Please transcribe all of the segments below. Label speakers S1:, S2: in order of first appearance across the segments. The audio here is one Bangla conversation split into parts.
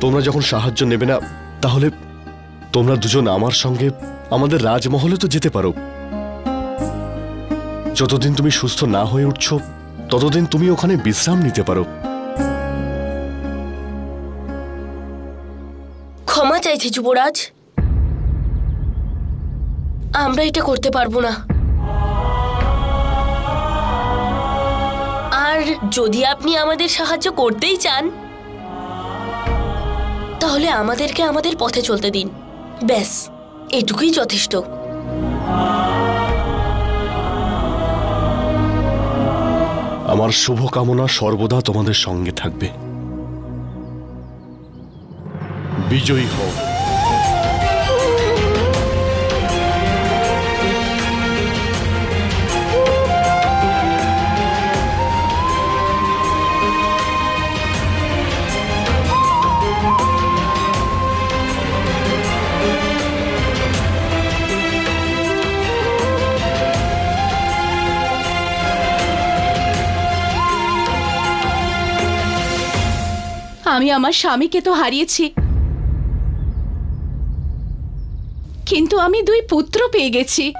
S1: তোমরা যখন সাহায্য নেবে না, তাহলে তোমরা দুজন আমার সঙ্গে আমাদের রাজমহলে তো যেতে পারো। যতদিন তুমি সুস্থ না হয়ে উঠছো, ততদিন তুমি ওখানে বিশ্রাম নিতে পারো।
S2: ক্ষমা চাইছি যুবরাজ। আমরা এটা করতে পারব না। আর যদি আপনি আমাদের সাহায্য করতেই চান তাহলে আমাদেরকে আমাদের পথে চলতে দিন। ব্যাস, এটুকুই যথেষ্ট।
S1: আমার শুভকামনা সর্বদা তোমাদের সঙ্গে থাকবে। বিজয়ী হও।
S3: আমি আমার স্বামীকে তো হারিয়েছি। কিন্তু আমি দুই পুত্র পেয়ে গেছি।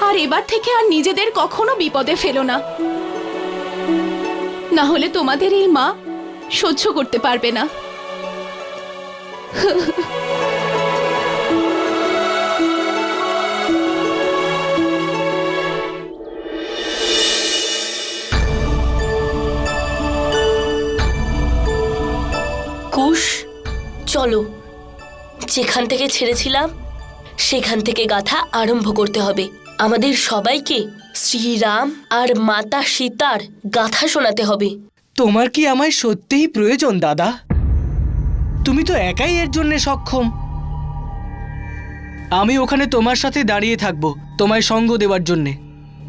S3: আর এবার থেকে আর নিজেদের কখনো বিপদে ফেলো না। না হলে তোমাদের এই মা সহ্য করতে পারবে না।
S2: যেখান থেকে ছেড়েছিলাম সেখান থেকে গাথা আরম্ভ করতে হবে। আমাদের সবাইকে শ্রীরাম আর মাতা সীতার গাথা শোনাতে হবে।
S4: তোমার কি আমায় সত্যিই প্রয়োজন দাদা? তুমি তো একাই এর জন্য সক্ষম। আমি ওখানে তোমার সাথে দাঁড়িয়ে থাকব তোমায় সঙ্গ দেওয়ার জন্যে।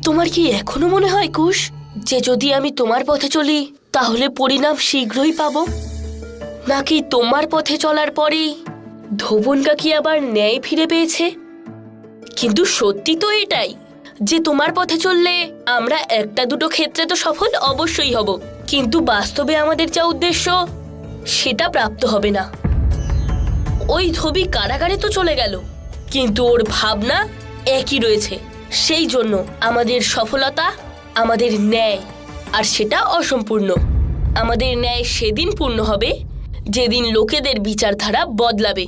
S2: তোমার কি এখনও মনে হয় কুশ যে যদি আমি তোমার পথে চলি তাহলে পরিণাম শীঘ্রই পাবো? নাকি তোমার পথে চলার পরেই ধোবন কাকি আবার ন্যায় ফিরে পেয়েছে? কিন্তু সত্যি তো এটাই যে তোমার পথে চললে আমরা একটা দুটো ক্ষেত্রে তো সফল অবশ্যই হব। কিন্তু বাস্তবে আমাদের যা উদ্দেশ্য, সেটা প্রাপ্ত হবে না। ওই ধোবি কারাগারে তো চলে গেল, কিন্তু ওর ভাবনা একই রয়েছে। সেই জন্য আমাদের সফলতা আমাদের ন্যায়, আর সেটা অসম্পূর্ণ। আমাদের ন্যায় সেদিন পূর্ণ হবে যেদিন লোকেদের বিচারধারা বদলাবে।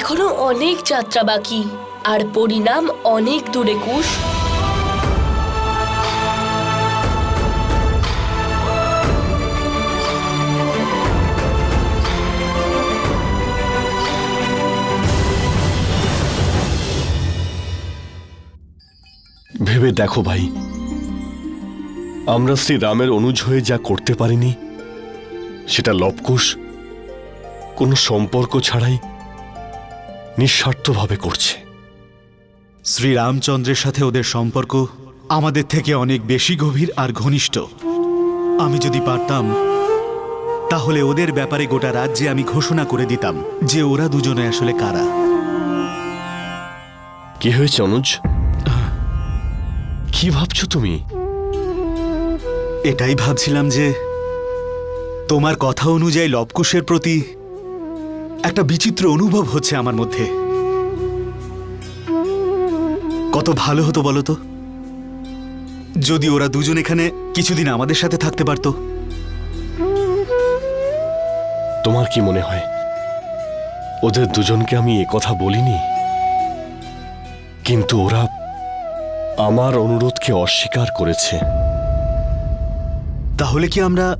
S2: এখনও অনেক যাত্রা বাকি আর পরিণাম অনেক দূরে কুশ।
S1: ভেবে দেখো ভাই। আমরা শ্রী রামের অনুজ হয়ে যা করতে পারিনি সেটা লবকুশ কোনো সম্পর্ক ছাড়াই নিঃস্বার্থভাবে করছে।
S5: শ্রীরামচন্দ্রের সাথে ওদের সম্পর্ক আমাদের থেকে অনেক বেশি গভীর আর ঘনিষ্ঠ। আমি যদি পারতাম তাহলে ওদের ব্যাপারে গোটা রাজ্যে আমি ঘোষণা করে দিতাম যে ওরা দুজনে আসলে কারা।
S1: কি হয়েছে অনুজ? কি ভাবছ তুমি?
S5: এটাই ভাবছিলাম যে তোমার কথা অনুযায়ী লবকুশের প্রতি একটা বিচিত্র অনুভব হচ্ছে আমার মধ্যে। কত ভালো হতো বলো তো? যদি ওরা দুজন এখানে কিছুদিন আমাদের সাথে থাকতে পারতো।
S1: তোমার কি মনে হয়? ওদের দুজনকে আমি কথা বলিনি? কিন্তু ওরা আমার অনুরোধকে অস্বীকার করেছে।
S5: তাহলে কি আমরা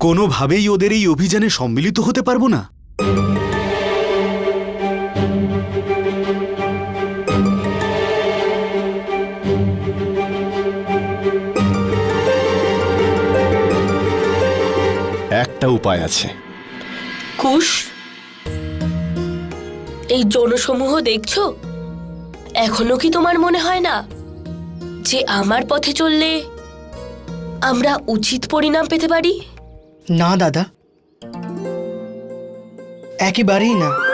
S5: কোনোভাবেই ওদের এই অভিযানে সম্মিলিত হতে পারব না?
S1: একটা উপায় আছে।
S2: কুশ এই জনসমূহ দেখছ? এখনও কি তোমার মনে হয় না যে আমার পথে চললে আমরা উচিত পরিণাম পেতে পারি?
S6: না, দাদা। একেবারেই না।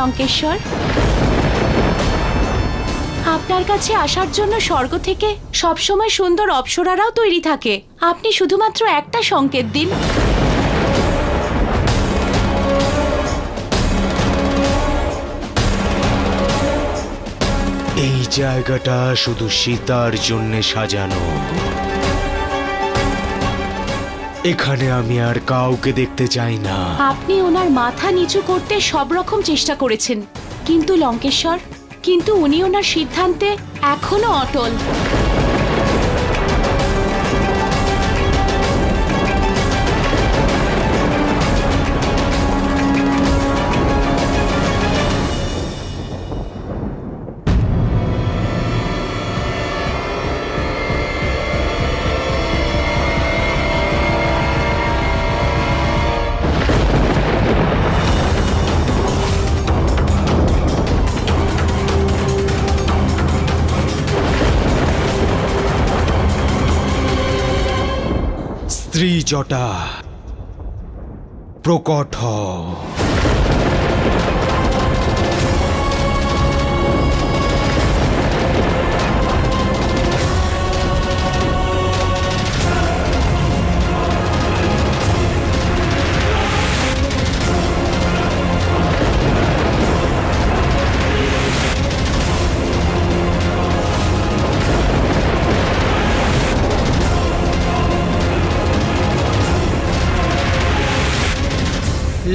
S3: লঙ্কেশ্বর। আপনার কাছে আসার জন্য স্বর্গ থেকে সবসময় সুন্দর অপ্সরারাও তৈরি থাকে। আপনি শুধুমাত্র একটা সংকেত দিন।
S5: এই জায়গাটা শুধু সীতার জন্য সাজানো। এখানে আমি আর কাউকে দেখতে চাই না।
S3: আপনি ওনার মাথা নিচু করতে সব রকম চেষ্টা করেছেন। কিন্তু লঙ্কেশ্বর, কিন্তু উনি ওনার সিদ্ধান্তে এখনও অটল।
S5: স্ত্রী জটা প্রকট।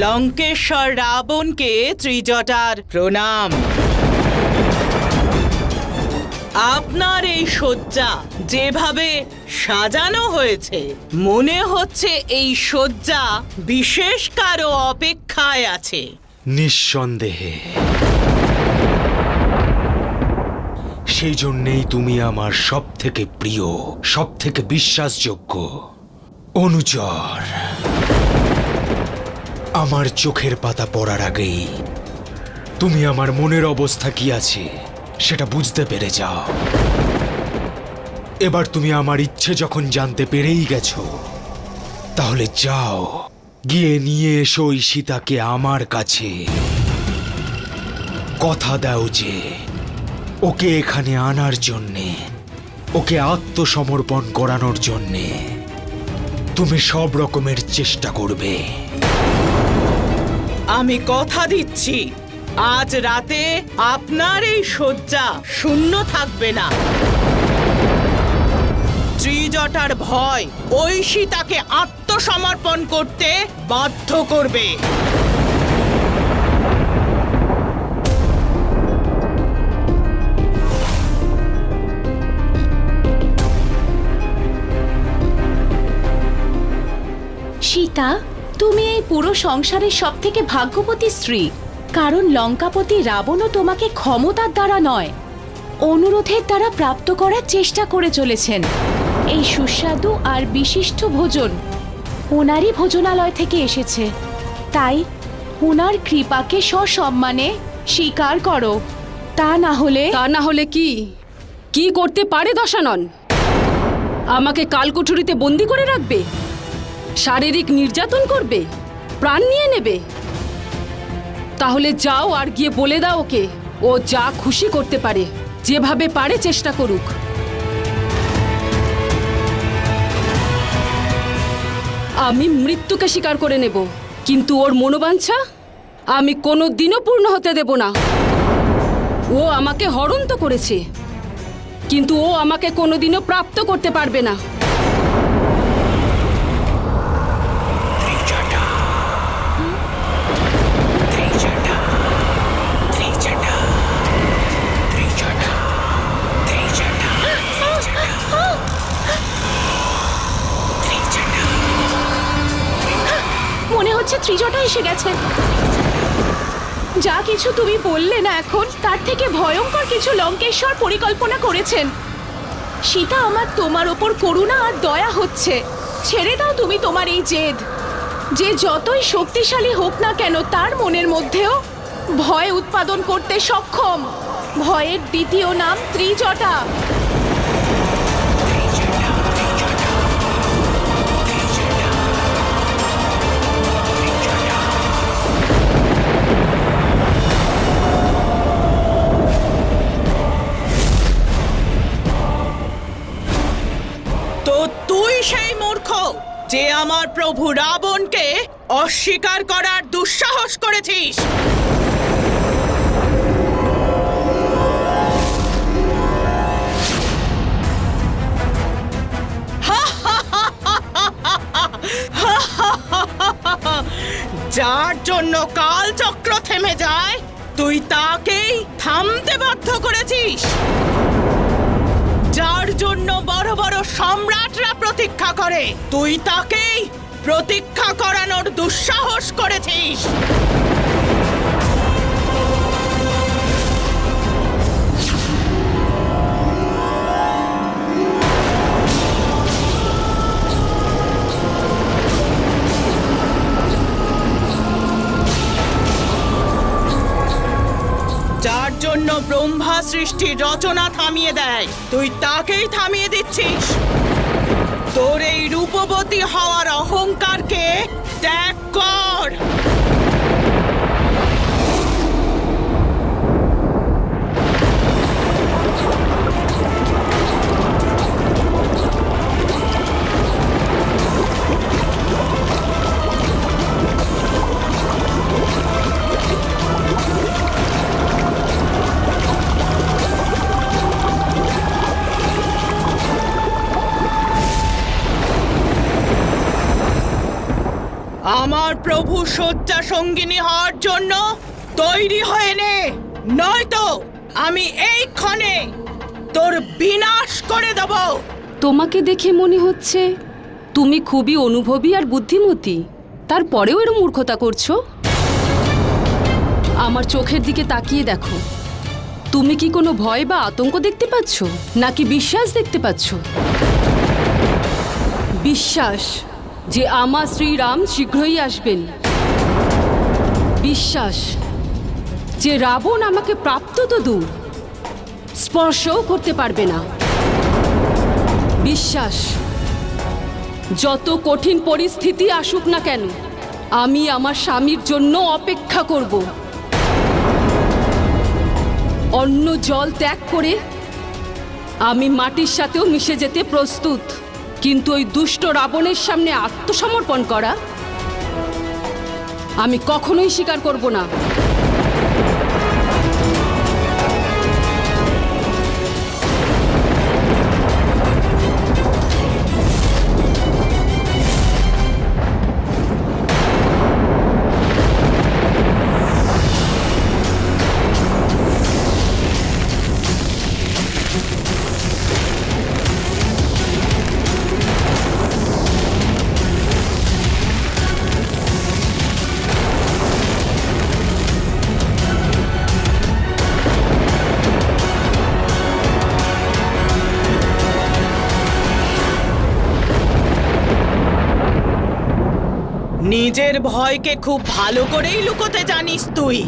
S6: লঙ্কেশ্বর রাবণকে ত্রিজটার প্রণাম। আপনার এই শয্যা যেভাবে সাজানো হয়েছে, মনে হচ্ছে এই শয্যা বিশেষ কারও অপেক্ষায় আছে।
S5: নিঃসন্দেহে। সেই জন্যেই তুমি আমার সব থেকে প্রিয় সব থেকে বিশ্বাসযোগ্য অনুচর। আমার চোখের পাতা পড়ার আগেই তুমি আমার মনের অবস্থা কি আছে সেটা বুঝতে পেরে যাও। এবার তুমি আমার ইচ্ছে যখন জানতে পেরেই গেছো, তাহলে যাও, গিয়ে নিয়ে এসো ওই সীতাকে আমার কাছে। কথা দাও যে, ওকে এখানে আনার জন্যে, ওকে আত্মসমর্পণ করানোর জন্যে, তুমি সব রকমের চেষ্টা করবে।
S7: আমি কথা দিচ্ছি। আজ রাতে আপনার এই শয্যা শূন্য থাকবে না। ত্রিজটার ভয় ঐশী তাকে আত্মসমর্পণ করতে বাধ্য করবে।
S3: সীতা তুমি এই পুরো সংসারের সব থেকে ভাগ্যবতী স্ত্রী। কারণ লঙ্কাপতি রাবণও তোমাকে ক্ষমতার দ্বারা নয়, অনুরোধের দ্বারা প্রাপ্ত করার চেষ্টা করে চলেছেন। এই সুস্বাদু আর বিশিষ্ট ভোজন ওনারই ভোজনালয় থেকে এসেছে। তাই ওনার কৃপাকে সসম্মানে স্বীকার করো। তা না হলে
S8: তা না হলে কি? কি করতে পারে দশানন? আমাকে কালকুঠুরিতে বন্দি করে রাখবে? শারীরিক নির্যাতন করবে, প্রাণ নিয়ে নেবে। তাহলে যাও আর গিয়ে বলে দাও ওকে, ও যা খুশি করতে পারে, যেভাবে পারে চেষ্টা করুক। আমি মৃত্যুকে স্বীকার করে নেব, কিন্তু ওর মনোবাঞ্ছা আমি কোনো দিনও পূর্ণ হতে দেব না। ও আমাকে হরণ তো করেছে, কিন্তু ও আমাকে কোনোদিনও প্রাপ্ত করতে পারবে না।
S3: এসে গেছে। যা কিছু তুমি বললে না এখন, তার থেকে ভয়ঙ্কর কিছু লঙ্কেশ্বর পরিকল্পনা করেছেন। সীতা আমার তোমার ওপর করুণা আর দয়া হচ্ছে। ছেড়ে দাও তুমি তোমার এই জেদ। যে যতই শক্তিশালী হোক না কেন, তার মনের মধ্যেও ভয় উৎপাদন করতে সক্ষম। ভয়ের দ্বিতীয় নাম ত্রিজটা।
S7: যে আমার প্রভু রাবণকে অস্বীকার করার দুঃসাহস করেছিস। যার জন্য কালচক্র থেমে যায়, তুই তাকেই থামতে বাধ্য করেছিস। জন্য বড় বড় সম্রাটরা প্রতীক্ষা করে। তুই তাকেই প্রতীক্ষা করানোর দুঃসাহস করেছিস। সৃষ্টির রচনা থামিয়ে দেয়। তুই তাকেই থামিয়ে দিচ্ছিস। তোর এই রূপবতী হওয়ার অহংকারকে ত্যাগ কর। আমার প্রভু শয্যা সঙ্গিনী হওয়ার জন্য তৈরি হয়ে নে। নয়তো আমি এই ক্ষণে তোর বিনাশ করে দেব।
S8: তোমাকে দেখে মনে হচ্ছে তুমি খুবই অনুভবী আর বুদ্ধিমতী। তারপরেও এর মূর্খতা করছ? আমার চোখের দিকে তাকিয়ে দেখো। তুমি কি কোনো ভয় বা আতঙ্ক দেখতে পাচ্ছ? নাকি বিশ্বাস দেখতে পাচ্ছ? বিশ্বাস যে আমার শ্রীরাম শীঘ্রই আসবেন। বিশ্বাস, যে রাবণ আমাকে প্রাপ্ত তো দূর, স্পর্শও করতে পারবে না। বিশ্বাস, যত কঠিন পরিস্থিতি আসুক না কেন, আমি আমার স্বামীর জন্য অপেক্ষা করব। অন্য জল ত্যাগ করে আমি মাটির সাথেও মিশে যেতে প্রস্তুত। কিন্তু ওই দুষ্ট রাবণের সামনে আত্মসমর্পণ করা আমি কখনোই স্বীকার করব না।
S7: ভয়কে খুব ভালো করেই লুকোতে জানিস তুই।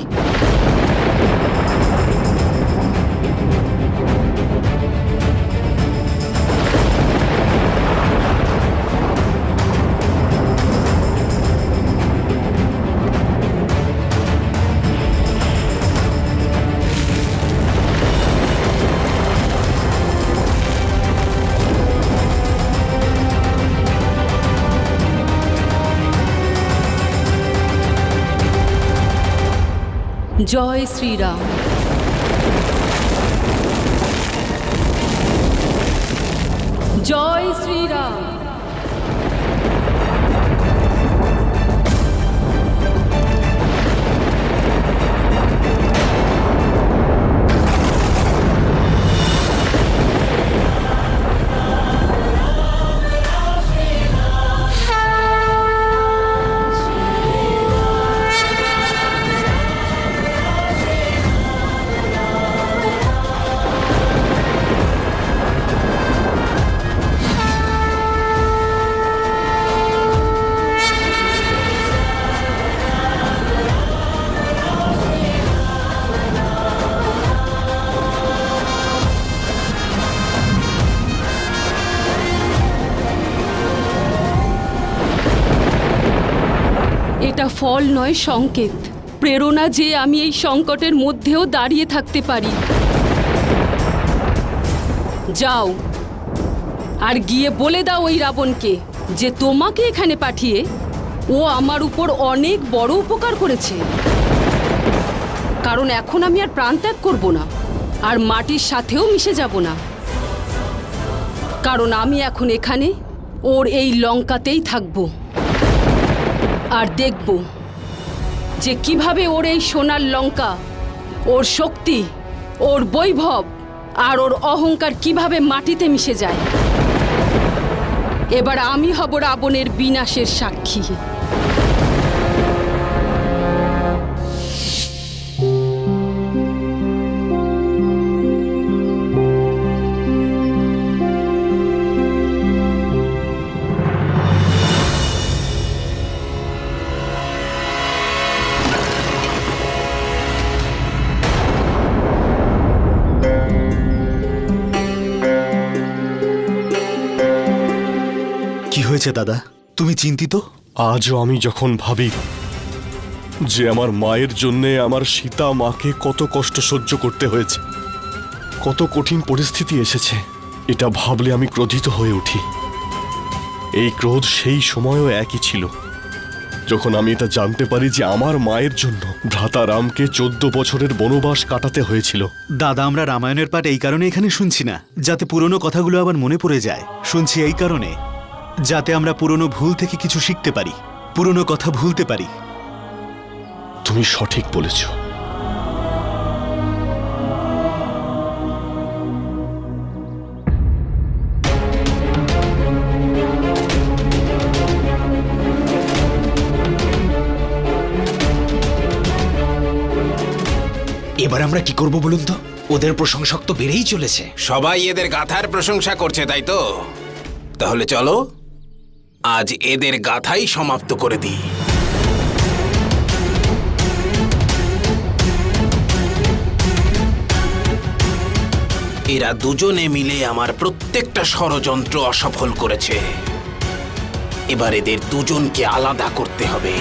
S8: जय श्री राम এটা ফল নয় সংকেত। প্রেরণা যে আমি এই সংকটের মধ্যেও দাঁড়িয়ে থাকতে পারি। যাও। আর গিয়ে বলে দাও ওই রাবণকে যে তোমাকে এখানে পাঠিয়ে ও আমার উপর অনেক বড় উপকার করেছে। কারণ এখন আমি আর প্রাণত্যাগ করব না, আর মাটির সাথেও মিশে যাব না। কারণ আমি এখন এখানে, ওর এই লঙ্কাতেই থাকব। আর দেখব যে কীভাবে ওর এই সোনার লঙ্কা, ওর শক্তি, ওর বৈভব আর ওর অহংকার কীভাবে মাটিতে মিশে যায়। এবার আমি হব রাবণের বিনাশের সাক্ষী।
S9: হয়েছে দাদা? তুমি চিন্তিত?
S1: আজও আমি যখন ভাবি যে আমার মায়ের জন্যে আমার সীতা মাকে কত কষ্ট সহ্য করতে হয়েছে কত কঠিন পরিস্থিতি এসেছে এটা ভাবলে আমি ক্রোধিত হয়ে উঠি। এই ক্রোধ সেই সময়ও একই ছিল যখন আমি এটা জানতে পারি যে আমার মায়ের জন্য ভ্রাতা রামকে চোদ্দ বছরের বনবাস কাটাতে হয়েছিল।
S9: দাদা আমরা রামায়ণের পাঠ এই কারণে এখানে শুনছি না যাতে পুরনো কথাগুলো আবার মনে পড়ে যায়। শুনছি এই কারণে। যাতে আমরা পুরনো ভুল থেকে কিছু শিখতে পারি পুরনো কথা ভুলতে পারি।
S1: তুমি সঠিক বলেছ।
S5: এবার আমরা কি করব বলুন তো? ওদের প্রশংসক তো বেড়েই চলেছে।
S10: সবাই এদের গাথার প্রশংসা করছে তাই তো? তাহলে চলো। আজ এদের গাথাই সমাপ্ত করে দিই। এরা দুজনে মিলে আমার প্রত্যেকটা ষড়যন্ত্র অসফল করেছে। এবার এদের দুজনকে আলাদা করতে হবে।